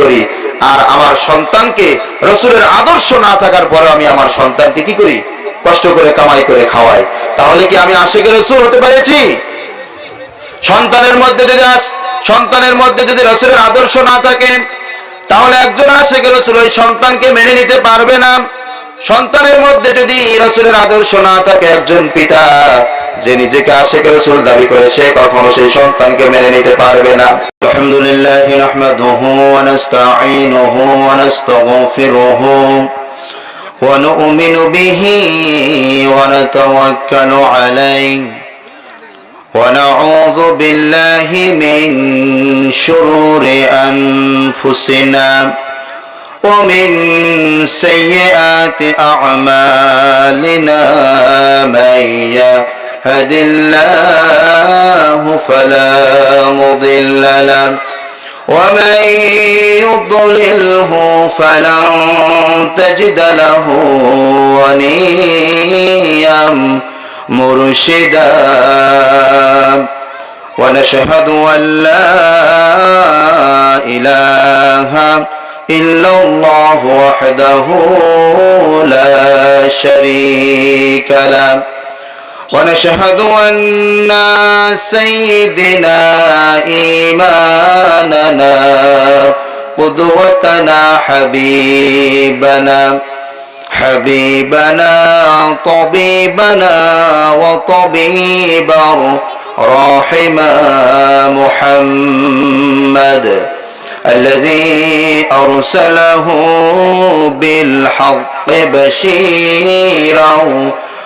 করি। আর আমার সন্তানকে রসুলের আদর্শ না থাকার পরে আমি আমার সন্তানকে কি করি? কষ্ট করে, কামাই করে খাওয়াই। তাহলে কি আমি আশেকের রসুল হতে পেরেছি? সন্তানের মধ্যে যদি সন্তানের মধ্যে যদি রসুলের আদর্শ না থাকে, তাহলে একজন আশেখ রসুল ওই সন্তানকে মেনে নিতে পারবে না। সন্তানের মধ্যে যদি রসুলের আদর্শ না থাকে, একজন পিতা যে নিজেকে আশেখ রসুল দাবি করে সে কখনো সেই সন্তানকে মেনে নিতে পারবে না আলহামদুলিল্লাহ নাহমাদুহু ওয়া নাস্তাঈনুহু ওয়া নাস্তাগফিরুহু ونؤمن به ونتوكل عليه ونعوذ بالله من شرور أنفسنا ومن سيئات أعمالنا من يهد الله فلا مضل له. ومن يضلله فلن تجد له وليا مرشدا. ونشهد أن لا إله إلا الله وحده لا شريك له. ونشهد أن سيدنا إيماننا قدوتنا حبيبنا حبيبنا طبيبنا وطبيب راحما محمد الذي أرسله بالحق بشيرا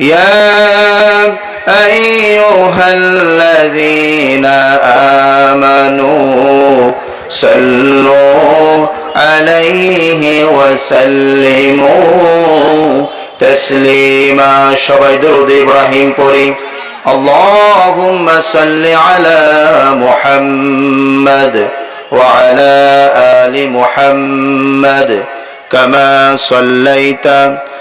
يا أيها الذين آمنوا صلوا عليه وسلموا تسليما সবাই দরুদ ইব্রাহিম পড়ি اللهم صل على محمد وعلى آل محمد كما صليت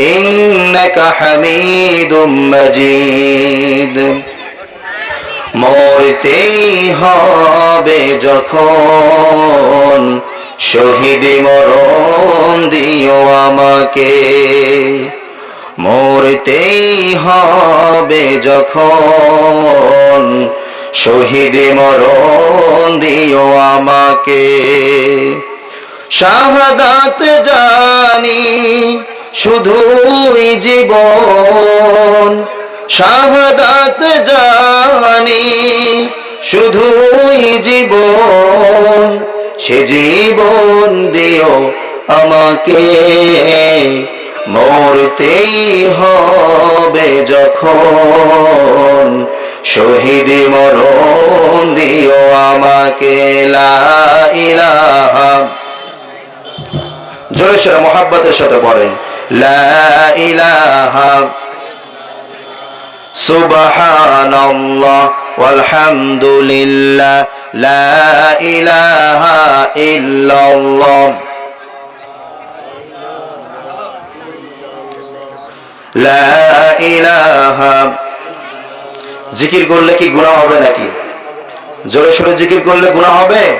إنك حميد مجيد মরতেই হবে যখন শহীদ মরণ দিও আমাকে মরতেই হবে যখন শহীদ মরণ দিও আমাকে শাহাদাত জানি শুধুই জীবন, শাহাদাত জানি। শুধুই জীবন, সে জীবন দিও আমাকে। মরতেই হবে যখন, শহীদ মরণ দিও আমাকে। লা ইলাহা। জোরে সোরে মোহাব্বতের সাথে পড়েন লা ইলাহা সুবহানাল্লাহ ওয়ালহামদুলিল্লাহ লা ইলাহা ইল্লাল্লাহ লা ইলাহা জিকির করলে কি গুনাহ হবে নাকি? জোরে সোরে জিকির করলে গুনাহ হবে?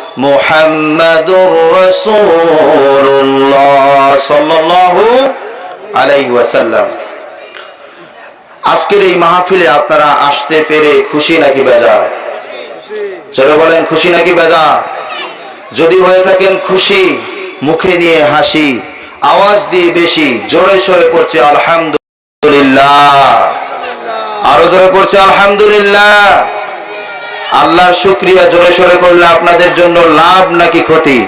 মুহাম্মাদুর রাসূলুল্লাহ সাল্লাল্লাহু আলাইহি ওয়াসাল্লাম। আজকের এই মাহফিলে আপনারা আসতে পেরে খুশি নাকি বেজার? চলো বলেন, খুশি নাকি বেজার? যদি হয়ে থাকেন খুশি, মুখে নিয়ে হাসি, আওয়াজ দিয়ে বেশি, জোরে সরে পড়ছে আলহামদুলিল্লাহ। আরও জোরে পড়ছে আলহামদুলিল্লাহ। আল্লাহর শুক্রিয়া জোরে সরে করলে আপনাদের জন্য লাভ নাকি ক্ষতি?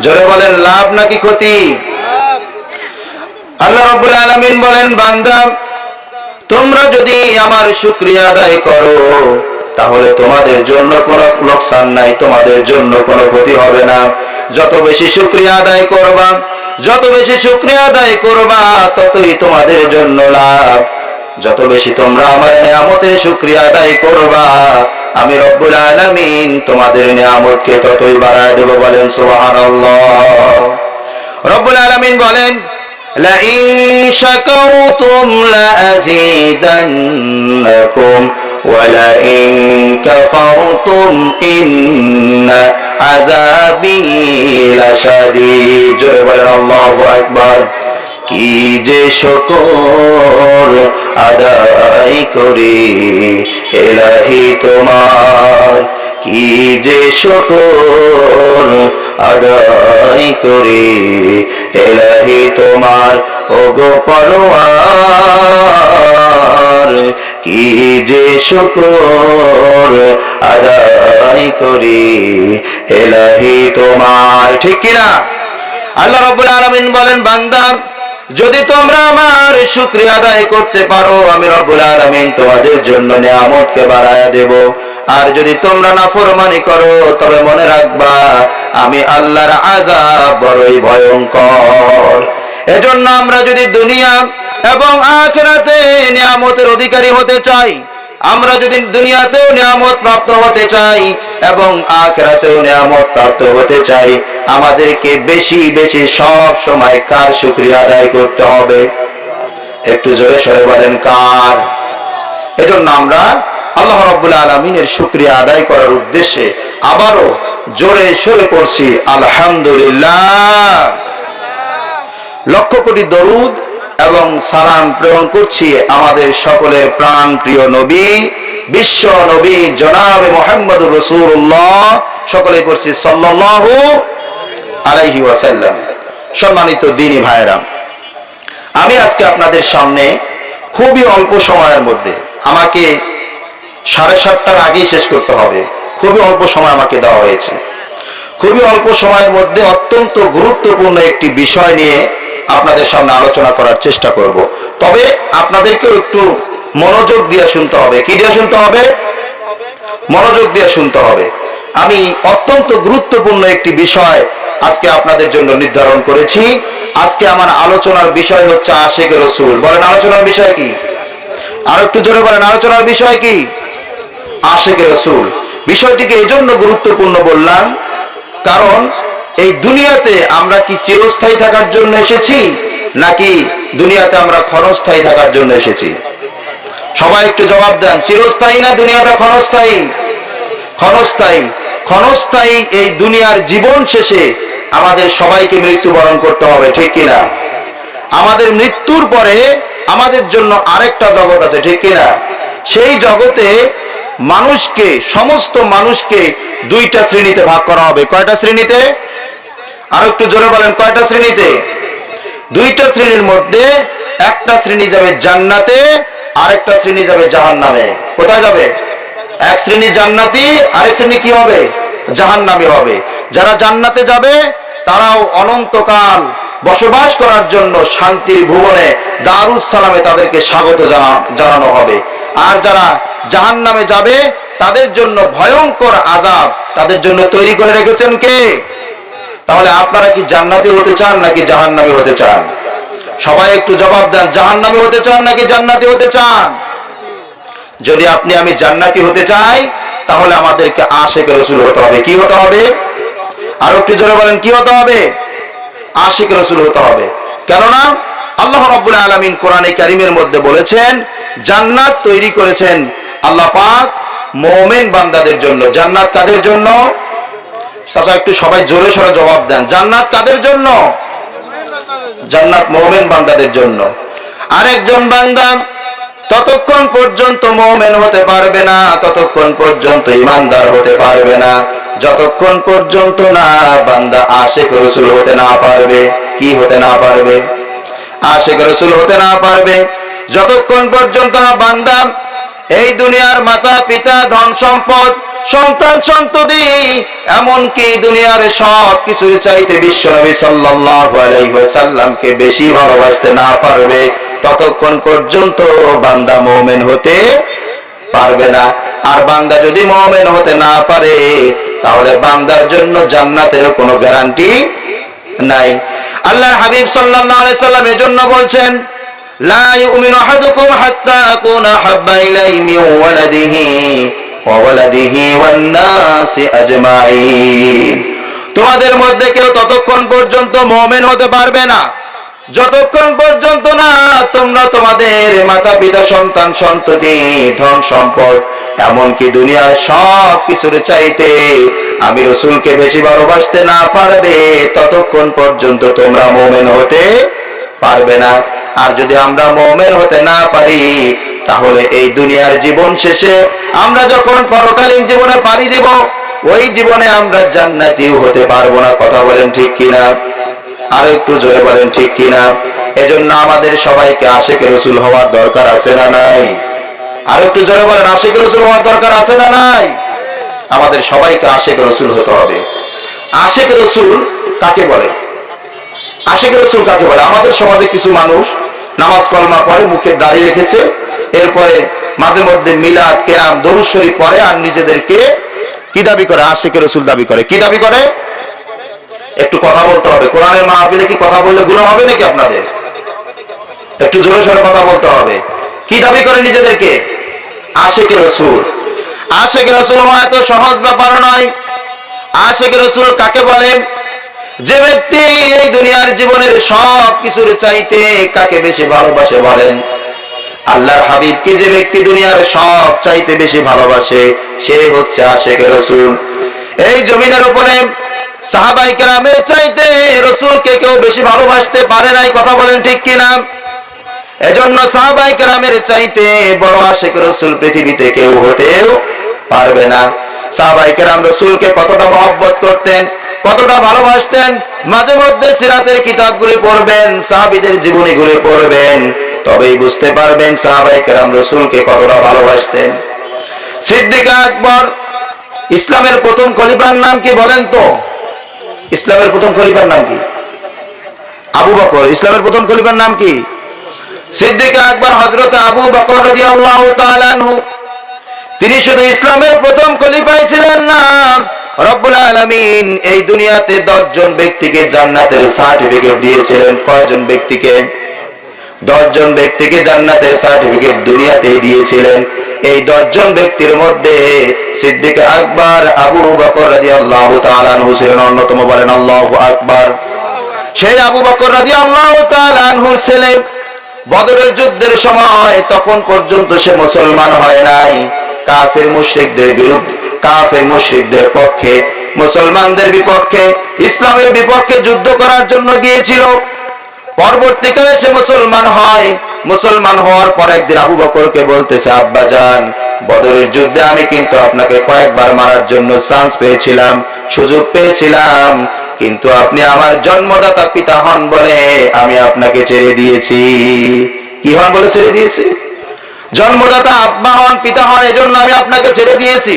জোরে বলেন, লাভ নাকি ক্ষতি? আল্লাহ রব্বুল আলামিন বলেন, বান্দা, তোমরা যদি আমার শুক্রিয়া আদায় করো, তাহলে তোমাদের জন্য কোনো লোকসান নাই, তোমাদের জন্য কোনো ক্ষতি হবে না। যত বেশি শুক্রিয়া আদায় করবা, যত বেশি শুক্রিয়া আদায় করবা, ততই তোমাদের জন্য লাভ। যত বেশি তোমরা আমার নিয়ামতের শুক্রিয়া আদায় করবা আমি রব্বুল আলামিন তোমাদের নিয়ামতকে ততই বাড়ায় দেব বলেন সুবহানাল্লাহ রব্বুল আলামিন বলেন لئن شكرتم لأزيدنكم ولئن كفرتم إن عذابي لشديد জোরে বলেন আল্লাহু আকবার কি যে শকর আদায় করি? এলাহি তোমার, কি যে শকর আদায় করি? এলাহি তোমার, ওগো পরোয়ার, কি যে শকর আদায় করি? এলাহি তোমার, ঠিক কিনা? আল্লাহ রাব্বুল আলামিন বলেন, বান্দা যদি তোমরা আমার শুক্রিয়া আদায় করতে পারো, আমি রব্বুল আলামিন তোমাদের জন্য নিয়ামতকে বাড়ায়া দেব। আর যদি তোমরা না ফরমানি করো, তবে মনে রাখবা, আমি আল্লাহর আযাব বড়ই ভয়ঙ্কর। এজন্য আমরা যদি দুনিয়া এবং আখেরাতে নিয়ামতের অধিকারী হতে চাই আমরা যদি দুনিয়াতেও নিয়ামত প্রাপ্ত হতে চাই এবং আখেরাতেও নিয়ামত প্রাপ্ত হতে চাই, আমাদেরকে বেশি বেশি সব সময় কার শুক্রিয়া আদায় করতে হবে? একটু জোরে সরে বলেন, কার? এজন্য আমরা আল্লাহ রাব্বুল আলমিনের শুক্রিয়া আদায় করার উদ্দেশ্যে আবারও জোরে সরে পড়ছি, আলহামদুলিল্লাহ। লক্ষ কোটি দরুদ এবং সালাম প্রেরণ করছি আমাদের সকলের প্রাণ প্রিয় নবী, বিশ্ব নবী জনাব মোহাম্মদ রসুল্লাহ সকলে করছি সাল্লাল্লাহু আলাইহি ওয়াসাল্লাম। সম্মানিত দিনী ভাইরাম আমি আজকে আপনাদের সামনে খুবই অল্প সময়ের মধ্যে আমাকে সাড়ে সাতটার আগেই শেষ করতে হবে। খুবই অল্প সময় আমাকে দেওয়া হয়েছে। খুবই অল্প সময়ের মধ্যে অত্যন্ত গুরুত্বপূর্ণ একটি বিষয় নিয়ে আপনাদের সামনে আলোচনা করার চেষ্টা করব। তবে আপনাদেরকেও একটু মনোযোগ দিয়ে শুনতে হবে। কি দিয়ে শুনতে হবে? মনোযোগ দিয়ে শুনতে হবে। আমি অত্যন্ত গুরুত্বপূর্ণ একটি বিষয় আজকে আপনাদের জন্য নির্ধারণ করেছি। আজকে আমার আলোচনার বিষয় হচ্ছে আশেখ রসুল। বলেন, আলোচনার বিষয় কি? আর একটু জোরে বলেন, আলোচনার বিষয় কি? আশেখ রসুল। বিষয়টিকে এই জন্য গুরুত্বপূর্ণ বললাম, কারণ এই দুনিয়াতে আমরা কি চিরস্থায়ী থাকার জন্য এসেছি, নাকি দুনিয়াতে আমরা ক্ষণস্থায়ী থাকার জন্য এসেছি? সবাই একটু জবাব দেন, চিরস্থায়ী না দুনিয়াটা ক্ষণস্থায়ী? ক্ষণস্থায়ী। ক্ষণস্থায়ী এই দুনিয়ার জীবন শেষে আমাদের সবাইকে মৃত্যুবরণ করতে হবে, ঠিক কিনা আমাদের মৃত্যুর পরে আমাদের জন্য আরেকটা জগৎ আছে, ঠিক কিনা সেই জগতে মানুষকে, সমস্ত মানুষকে দুইটা শ্রেণীতে ভাগ করা হবে। কয়টা শ্রেণীতে? আর একটু জোরে বলেন, কয়টা শ্রেণীতে? দুইটা শ্রেণির মধ্যে একটা শ্রেণি যাবে জান্নাতে, আরেকটা শ্রেণি যাবে জাহান নামে কোথায় যাবে? এক শ্রেণি জান্নাতি, আরেক শ্রেণি কি হবে? জাহান্নামী হবে। যারা জান্নাতে যাবে, তারাও অনন্তকাল বসবাস করার জন্য শান্তির ভুবনে দারুস সালামে তাদেরকে স্বাগত জানানো হবে। আর যারা জাহান নামে যাবে, তাদের জন্য ভয়ঙ্কর আজাব তাদের জন্য তৈরি করে রেখেছেন কে? তাহলে আপনারা কি জান্নাতি হতে চান নাকি জাহান্নামী হতে চান? সবাই একটু জবাব দেন, জাহান্নামী হতে চান নাকি জান্নাতি হতে চান? যদি আপনি, আমি জান্নাতি হতে চাই, তাহলে আমাদেরকে আশেখ রসুল হতে হবে। কি হতে হবে? আর একটু জোরে বলেন, কি হতে হবে? আশিক রসুল হতে হবে। কেননা আল্লাহ রাব্বুল আলামিন কোরআনে কারিমের মধ্যে বলেছেন, জান্নাত তৈরি করেছেন আল্লাহ পাক মুমিন বান্দাদের জন্য। জান্নাত কাদের জন্য? চাচা, একটু সবাই জোরে সরে জবাব দেন। জান্নাত কাদের জন্য? জান্নাত মুমিন বান্দাদের জন্য। আরেকজন বান্দা, ততক্ষণ পর্যন্ত মোমেন হতে পারবে না, ততক্ষণ পর্যন্ত ইমানদার হতে পারবে না। যতক্ষণ পর্যন্ত না বান্দা আশেক রসুল হতে না পারবে, কি হতে না পারবে? আশেক রসুল হতে না পারবে। যতক্ষণ পর্যন্ত না বান্দা, এই দুনিয়ার মাতা পিতা ধন সম্পদ সন্তান সন্ততি, এমনকি দুনিয়ার সব কিছুর চাইতে বিশ্বনবী আলাইহি বেশি ভালোবাসতে না পারবে, ততক্ষণ পর্যন্ত বান্দা মুমিন হতে পারবে না। আর বান্দা যদি মুমিন হতে না পারে, তাহলে বান্দার জন্য জান্নাতের কোনো গ্যারান্টি নাই। আল্লাহ হাবিব আলাইহি সাল্লাম এজন্য বলছেন আহাদুকুম হাত্তা আকুনা হাব্বা ইলাইহি মিন ওয়ালাদিহি ওয়া ওয়ালাদিহি ওয়ান নাসি আজমাইন তোমাদের মধ্যে কেউ ততক্ষণ পর্যন্ত মুমিন হতে পারবে না। যতক্ষণ পর্যন্ত না তোমরা তোমাদের মাতা পিতা সন্তান, সন্ততি, ধন সম্পদ, এমনকি দুনিয়ার সব কিছুর চাইতে আমি রসুলকে বেশি ভালোবাসতে না পারবে, ততক্ষণ পর্যন্ত তোমরা মোমেন হতে পারবে না। আর যদি আমরা মোমেন হতে না পারি, তাহলে এই দুনিয়ার জীবন শেষে আমরা যখন পরকালীন জীবনে পাড়ি দিব, ওই জীবনে আমরা জান্নাতিও হতে পারব না। কথা বলেন ঠিক কিনা? আর একটু জোরে বলেন ঠিক কিনা? এজন্য আমাদের সবাইকে আশেখ রসুল হওয়ার দরকার আছে না নাই? আর একটু জোরে বলেন আশেখ রসুল হওয়ার দরকার আছে না নাই? আমাদের সবাইকে আশেখ রসুল হতে হবে। আশেখ রসুল কাকে বলে? আশেখ রসুল কাকে বলে? আমাদের সমাজে কিছু মানুষ নামাজ কলমা পরে মুখে দাঁড়িয়ে রেখেছে। এরপরে মাঝে মধ্যে মিলাদ, কেরাম দরুশ্বরী পরে আর নিজেদেরকে কি দাবি করে? আশেখ রসুল দাবি করে। কি দাবি করে? একটু কথা বলতে হবে। কোরআনের মাহফিলে কি কথা বললে গুলো হবে নাকি আপনাদের? একটু জোরে সোরে কথা বলতে হবে। কি দাবি করে নিজেদেরকে? আশেকে রসুল। আশেকে রসুল এত সহজ ব্যাপার নয়। আশেকে রসুল কাকে বলে যে ব্যক্তি এই দুনিয়ার জীবনের সব কিছুর চাইতে কাকে বেশি ভালোবাসে বলেন? আল্লাহর হাবিবকে যে ব্যক্তি দুনিয়ার সব চাইতে বেশি ভালোবাসে? সে হচ্ছে আশেখ রসুল। এই জমিনের উপরে সাহাবাই কেরামের চাইতে কেউ বেশি ভালোবাসতে পারে নাই, কথা বলেন ঠিক কিনা? এজন্য সাহাবাই কেরামের চাইতে বড় আশেখ রসুল পৃথিবীতে কেউ হতেও পারবে না। সাহাবাই কেরাম রসুলকে কতটা মহব্বত করতেন? কতটা ভালোবাসতেন? মাঝে মধ্যে সিরাতের কিতাবগুলি পড়বেন, সাহাবিদের জীবনীগুলি পড়বেন, তবেই বুঝতে পারবেন সাহাবাই কেরাম রসুলকে কতটা ভালোবাসতেন। সিদ্দিক আকবর, ইসলামের প্রথম খলিফার নাম কি বলেন তো? ইসলামের প্রথম খলিফার নাম কি? আবু বকর, ইসলামের প্রথম খলিফার নাম কি? সিদ্দিকা আকবর হজরত আবু বকর তিনি শুধু ইসলামের প্রথম খলিফাই ছিলেন না রব্বুল আলামিন এই দুনিয়াতে দশজন ব্যক্তিকে জান্নাতের সার্টিফিকেট দিয়েছিলেন। কয়জন ব্যক্তিকে? দশজন ব্যক্তিকে জান্নাতের সার্টিফিকেট দুনিয়াতেই দিয়েছিলেন। এই দশজন ব্যক্তির মধ্যে সিদ্দিক আকবর, আবু বকর রাদিয়াল্লাহু তাআলা আনহু ছিলেন অন্যতম বলেন আল্লাহু আকবার। সেই আবু বকর রাদিয়াল্লাহু তাআলা আনহুর ছেলে বদরের যুদ্ধের সময় তখন পর্যন্ত সে মুসলমান হয় নাই। কাফের মুশরিকদের বিরুদ্ধে কাফের মুশরিকদের পক্ষে, মুসলমানদের বিপক্ষে, ইসলামের বিপক্ষে যুদ্ধ করার জন্য গিয়েছিল। পরবর্তীকালে সে মুসলমান হয়। মুসলমান হওয়ার পর একদিন আবু বকরকে বলতেছে, আব্বা যান বদরের যুদ্ধে আমি কিন্তু আপনাকে কয়েকবার মারার জন্য চান্স পেয়েছিলাম, সুযোগ পেয়েছিলাম, কিন্তু আপনি আমার জন্মদাতা পিতা হন বলে আমি আপনাকে ছেড়ে দিয়েছি। কি হন বলে ছেড়ে দিয়েছি? জন্মদাতা আব্বা হন, পিতা হন, এজন্য আমি আপনাকে ছেড়ে দিয়েছি।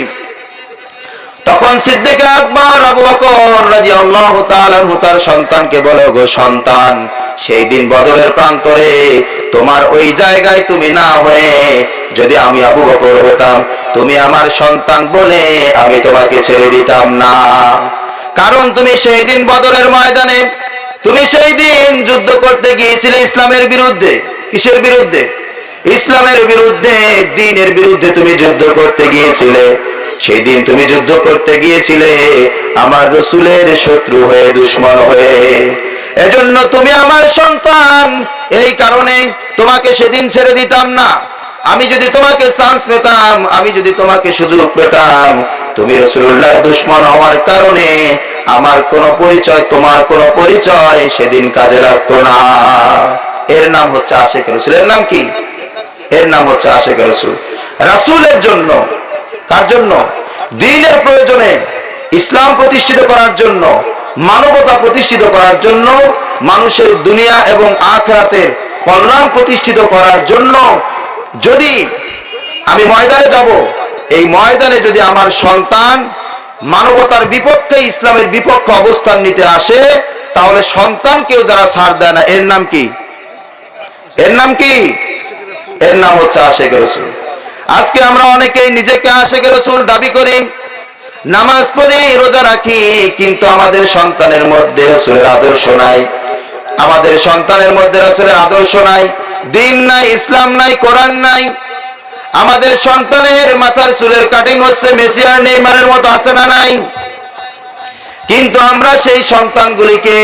তখন সিদ্দিক আকবর আবু বকর রাদিয়াল্লাহু তাআলা তার সন্তানকে বলে, গো সন্তান, সেই দিন বদরের প্রান্তরে তোমার ওই জায়গায় তুমি না হয়ে যদি আমি আবু বকর হতাম, তুমি আমার সন্তান বলে আমি তোমাকে ছেড়ে দিতাম না। কারণ তুমি সেই দিন বদরের ময়দানে, তুমি সেই দিন যুদ্ধ করতে গিয়েছিলে ইসলামের বিরুদ্ধে। কিসের বিরুদ্ধে? ইসলামের বিরুদ্ধে, দিনের বিরুদ্ধে তুমি যুদ্ধ করতে গিয়েছিলে। সেই দিন তুমি যুদ্ধ করতে গিয়েছিলে, আমার রসুলের শত্রু হয়ে, দুশ্মন হয়ে। এজন্য তুমি আমার সন্তান। এই কারণে তোমাকে সেদিন ছেড়ে দিতাম না। আমি যদি তোমাকে চান্স পেতাম, আমি যদি তোমাকে সুযোগ পেতাম, তুমি রসুল্লাহ দুশ্মন হওয়ার কারণে আমার কোন পরিচয়, তোমার কোন পরিচয় সেদিন কাজে লাগতো না। এর নাম হচ্ছে আশেখ রসুল। এর নাম কি? এর নাম হচ্ছে আশেখ রসুল। রাসুলের জন্য কার জন্য? দিনের প্রয়োজনে ইসলাম প্রতিষ্ঠিত করার জন্য, মানবতা প্রতিষ্ঠিত করার জন্য, মানুষের দুনিয়া এবং আখরাতের কল্যাণ প্রতিষ্ঠিত করার জন্য যদি আমি ময়দানে যাব, এই ময়দানে যদি আমার সন্তান মানবতার বিপক্ষে, ইসলামের বিপক্ষে অবস্থান নিতে আসে, তাহলে সন্তানকেও যারা ছাড় দেয় না, এর নাম কি? এর নাম কি? এর নাম হচ্ছে আশেখ রসুল। আজকে আমরা অনেকেই নিজেকে আশেখ রসুল দাবি করি, নামাজ পড়ি, রোজা রাখি, কিন্তু আমাদের সন্তানের মধ্যে রসুলের আদর্শ নাই। আমাদের সন্তানের মধ্যে রসুলের আদর্শ নাই, দিন নাই, ইসলাম নাই, কোরআন নাই। আমাদের সন্তানের মাথার চুলের কাটিং হচ্ছে মেসিয়ার নেইমারের মতো আছে না নাই? কিন্তু আমরা সেই সন্তানগুলিকে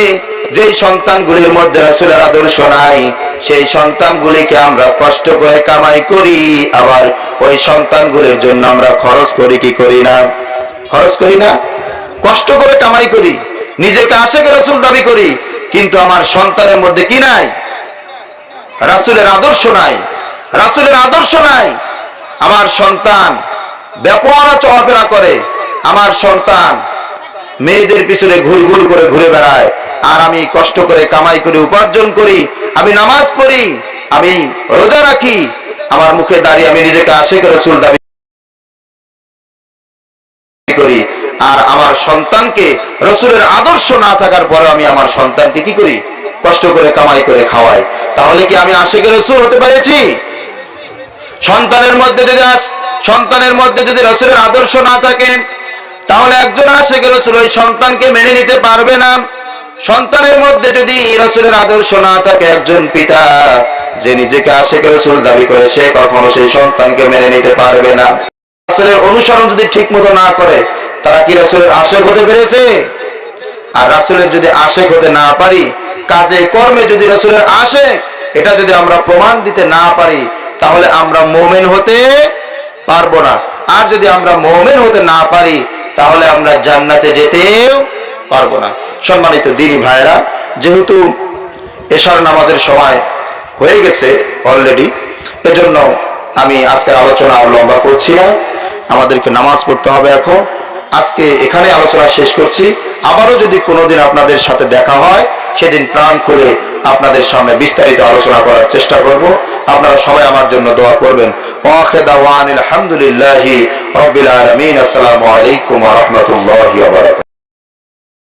যে সন্তানগুলির মধ্যে রাসুলের আদর্শ নাই, সেই সন্তানগুলিকে আমরা কষ্ট করে কামাই করি, আবার ওই সন্তানগুলির জন্য আমরা খরচ করি কি করি না? খরচ করি না? কষ্ট করে কামাই করি, নিজেকে আশেখ রাসুল দাবি করি, কিন্তু আমার সন্তানের মধ্যে কি নাই? রাসুলের আদর্শ নাই, রাসুলের আদর্শ নাই। আমার সন্তান ব্যাপক চলাফেরা করে, আমার সন্তান মেয়েদের পিছনে ঘুর ঘুর করে ঘুরে বেড়ায়। আর আমি কষ্ট করে কামাই করে উপার্জন করি। আমি নামাজ পড়ি। আমি রোজা রাখি। আমার মুখে দাঁড়িয়ে আমি নিজেকে আশেখ রসুল দাবি করি। আর আমার সন্তানকে রসুলের আদর্শ না থাকার পরে আমি আমার সন্তানকে কি করি? কষ্ট করে কামাই করে খাওয়াই। তাহলে কি আমি আশেখ রসুল হতে পেরেছি? সন্তানের মধ্যে যদি সন্তানের মধ্যে যদি রসুলের আদর্শ না থাকে তাহলে একজন আশেখ রসুল ওই সন্তানকে মেনে নিতে পারবে না। সন্তানের মধ্যে যদি রসুলের আদর্শ না থাকে একজন পিতা, যে নিজেকে আশেখ রসুল দাবি করে, সে কখনো সেই সন্তানকে মেনে নিতে পারবে না। রাসুলের অনুসরণ যদি ঠিক মতো না করে, তারা কি রাসুলের আশেক হতে পেরেছে? আর রাসুলের যদি আশেক হতে না পারি, কাজে কর্মে যদি রাসুলের আশেক এটা যদি আমরা প্রমাণ দিতে না পারি, তাহলে আমরা মোমেন হতে পারব না। আর যদি আমরা মোমেন হতে না পারি তাহলে আমরা জান্নাতে যেতেও পারব না। সম্মানিত দিনী ভাইরা যেহেতু এশার নামাজের সময় হয়ে গেছে অলরেডি এজন্য আমি আজকের আলোচনা লম্বা করছি না। আমাদেরকে নামাজ পড়তে হবে এখন। আজকে এখানে আলোচনা শেষ করছি। আবারও যদি কোনোদিন আপনাদের সাথে দেখা হয়, সেদিন প্রাণ করে আপনাদের সামনে বিস্তারিত আলোচনা করার চেষ্টা করব। আপনারা সবাই আমার জন্য দোয়া করবেন। আলহামদুলিল্লাহ রাব্বিল আলামিন। আসসালামু আলাইকুম রহমতুল্লাহ